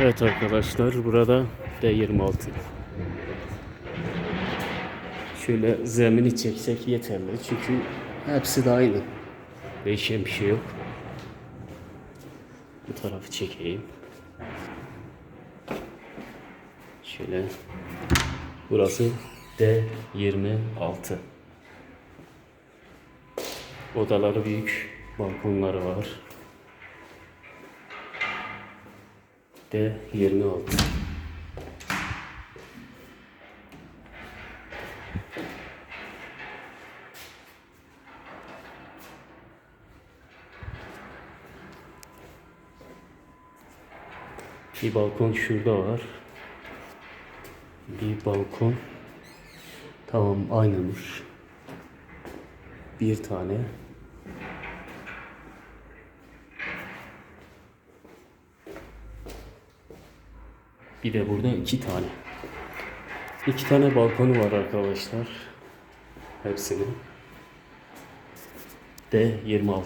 Evet arkadaşlar burada D26. Şöyle zemini çeksek yeterli çünkü hepsi de aynı. Değişen bir şey yok. Bu tarafı çekeyim. Şöyle burası D26. Odaları büyük, balkonları var. D26. Bir balkon şurada var. Bir balkon. Tamam aynımış. Bir tane. Bir de burada iki tane. İki tane balkonu var arkadaşlar. Hepsinin. D26.